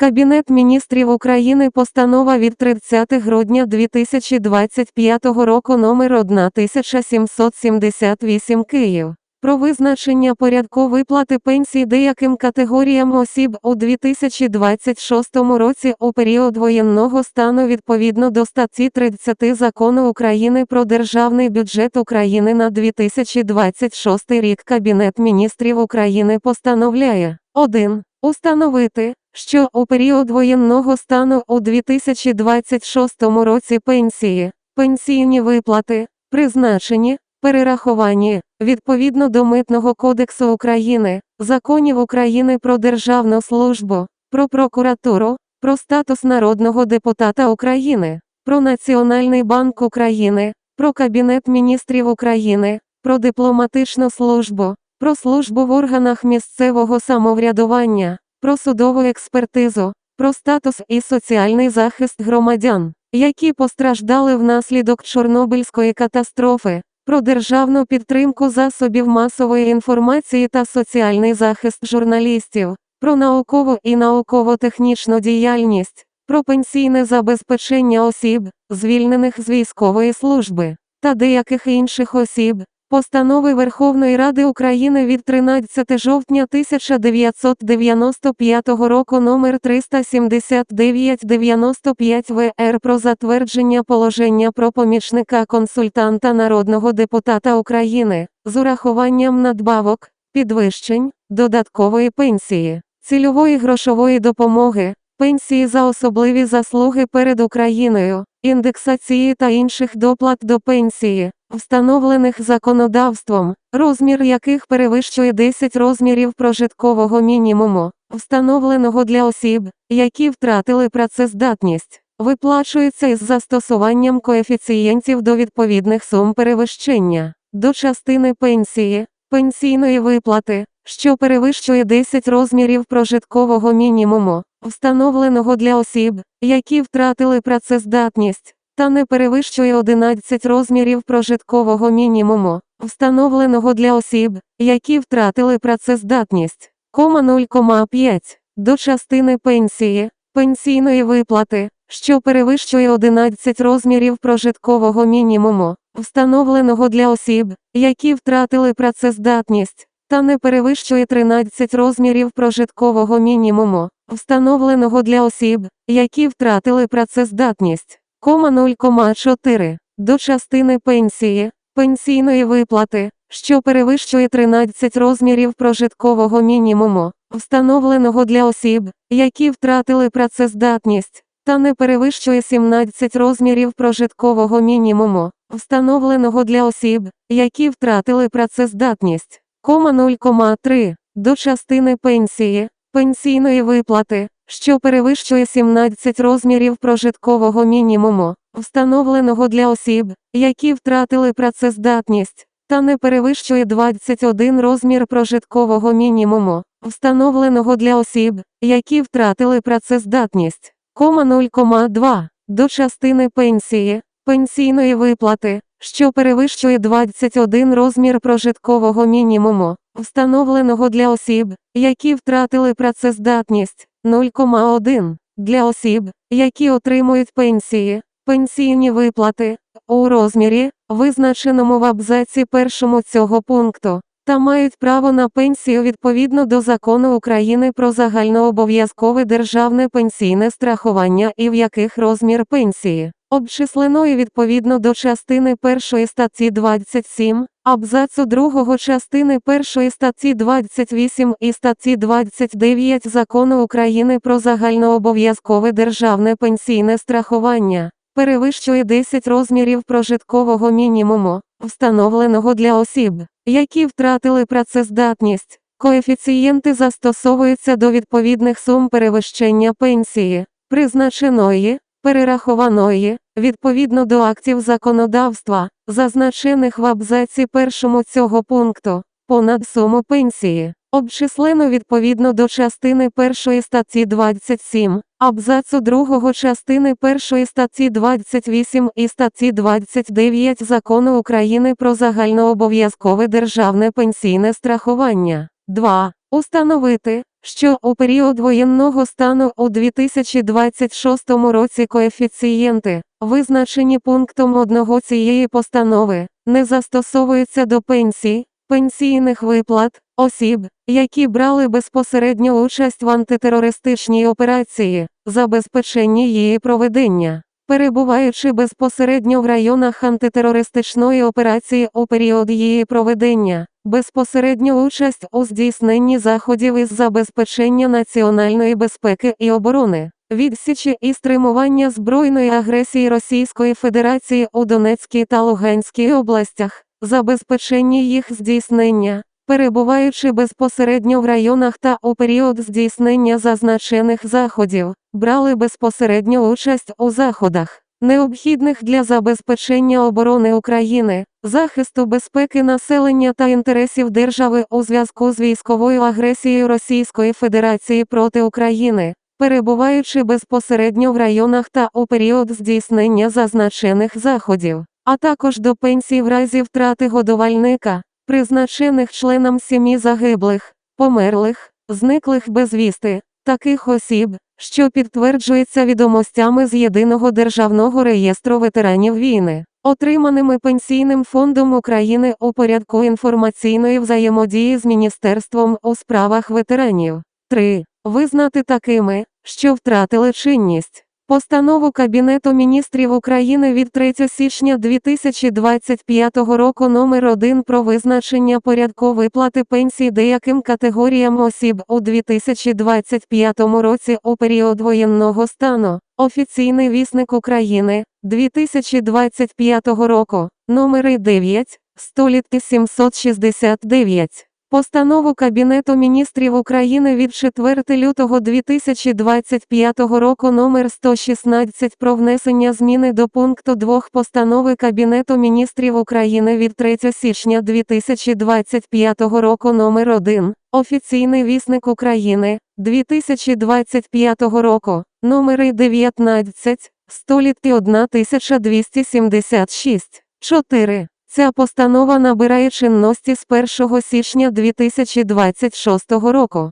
Кабінет міністрів України Постанова від 30 грудня 2025 року номер 1778 Київ. Про визначення порядку виплати пенсій деяким категоріям осіб у 2026 році у період воєнного стану відповідно до статті 30 Закону України про Державний бюджет України на 2026 рік Кабінет міністрів України постановляє 1. Установити, що у період воєнного стану у 2026 році пенсії, пенсійні виплати, призначені, перераховані, відповідно до Митного кодексу України, законів України про державну службу, про прокуратуру, про статус народного депутата України, про Національний банк України, про Кабінет міністрів України, про дипломатичну службу, про службу в органах місцевого самоврядування, про судову експертизу, про статус і соціальний захист громадян, які постраждали внаслідок Чорнобильської катастрофи, про державну підтримку засобів масової інформації та соціальний захист журналістів, про наукову і науково-технічну діяльність, про пенсійне забезпечення осіб, звільнених з військової служби, та деяких інших осіб, Постанови Верховної Ради України від 13 жовтня 1995 року номер 379-95 ВР про затвердження положення про помічника консультанта народного депутата України з урахуванням надбавок, підвищень, додаткової пенсії, цільової грошової допомоги, пенсії за особливі заслуги перед Україною, індексації та інших доплат до пенсії, встановлених законодавством, розмір яких перевищує 10 розмірів прожиткового мінімуму, встановленого для осіб, які втратили працездатність, виплачується із застосуванням коефіцієнтів до відповідних сум перевищення, до частини пенсії, пенсійної виплати, що перевищує 10 розмірів прожиткового мінімуму, встановленого для осіб, які втратили працездатність, та не перевищує 11 розмірів прожиткового мінімуму, встановленого для осіб, які втратили працездатність, кома 0,5, до частини пенсії, пенсійної виплати, що перевищує 11 розмірів прожиткового мінімуму, встановленого для осіб, які втратили працездатність, та не перевищує 13 розмірів прожиткового мінімуму, встановленого для осіб, які втратили працездатність, 0,4, до частини пенсії, пенсійної виплати, що перевищує 13 розмірів прожиткового мінімуму, встановленого для осіб, які втратили працездатність, та не перевищує 17 розмірів прожиткового мінімуму, встановленого для осіб, які втратили працездатність, кома 0,3, до частини пенсії, пенсійної виплати, що перевищує 17 розмірів прожиткового мінімуму, встановленого для осіб, які втратили працездатність, та не перевищує 21 розмір прожиткового мінімуму, встановленого для осіб, які втратили працездатність, кома 0,2, до частини пенсії, пенсійної виплати, що перевищує 21 розмір прожиткового мінімуму, встановленого для осіб, які втратили працездатність, 0,1, для осіб, які отримують пенсії, пенсійні виплати, у розмірі, визначеному в абзаці першому цього пункту, та мають право на пенсію відповідно до Закону України про загальнообов'язкове державне пенсійне страхування і в яких розмір пенсії, обчисленої відповідно до частини першої статті 27, абзацу другого частини першої статті 28 і статті 29 Закону України про загальнообов'язкове державне пенсійне страхування, перевищує 10 розмірів прожиткового мінімуму, встановленого для осіб, які втратили працездатність. Коефіцієнти застосовуються до відповідних сум перевищення пенсії, призначеної, перерахованої, відповідно до актів законодавства, зазначених в абзаці першому цього пункту, понад суму пенсії, обчислено відповідно до частини першої статті 27, абзацу другого частини першої статті 28 і статті 29 Закону України про загальнообов'язкове державне пенсійне страхування. 2. Установити, що у період воєнного стану у 2026 році коефіцієнти, визначені пунктом 1 цієї постанови, не застосовуються до пенсій, пенсійних виплат, осіб, які брали безпосередню участь в антитерористичній операції, забезпеченні її проведення. Перебуваючи безпосередньо в районах антитерористичної операції у період її проведення, безпосередню участь у здійсненні заходів із забезпечення національної безпеки і оборони, відсічі і стримування збройної агресії Російської Федерації у Донецькій та Луганській областях, забезпечення їх здійснення, перебуваючи безпосередньо в районах та у період здійснення зазначених заходів, брали безпосередню участь у заходах, необхідних для забезпечення оборони України, захисту безпеки населення та інтересів держави у зв'язку з військовою агресією Російської Федерації проти України, перебуваючи безпосередньо в районах та у період здійснення зазначених заходів, а також до пенсій в разі втрати годувальника, призначених членам сім'ї загиблих, померлих, зниклих безвісти, таких осіб, що підтверджується відомостями з Єдиного державного реєстру ветеранів війни, отриманими Пенсійним фондом України у порядку інформаційної взаємодії з Міністерством у справах ветеранів. 3. Визнати такими, що втратили чинність. Постанову Кабінету міністрів України від 3 січня 2025 року номер 1 про визначення порядку виплати пенсій деяким категоріям осіб у 2025 році у період воєнного стану. Офіційний вісник України 2025 року, номери 9, 100 769. Постанову Кабінету міністрів України від 4 лютого 2025 року номер 116 про внесення зміни до пункту 2 Постанови Кабінету міністрів України від 3 січня 2025 року номер 1 Офіційний вісник України 2025 року, номери 19, 100 1276, 4. Ця постанова набирає чинності з 1 січня 2026 року.